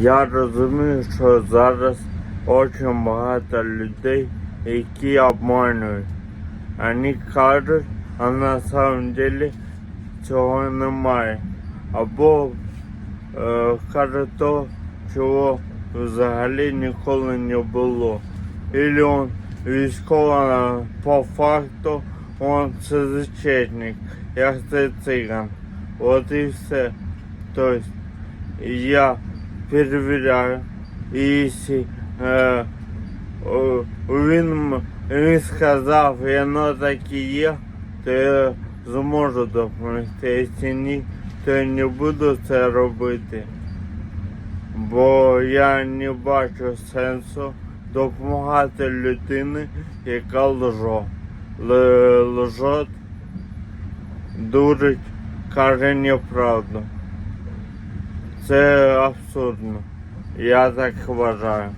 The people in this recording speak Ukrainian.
Я розумію, що зараз дуже багато людей, які обманюють. Вони кажуть, а на самом деле цього немає. Або е, кажуть то, чого взагалі ніколи не було. Или он військова по факту, он СЗЧник, як це циган. От і все. Тобто я перевіряю, і якщо е, він, він сказав, і воно так і є, то я зможу допомогти. Якщо ні, то я не буду це робити. Бо я не бачу сенсу допомагати людині, яка лжо. Лжот, дурить, каже неправду. Це абсурдно. Я так вважаю.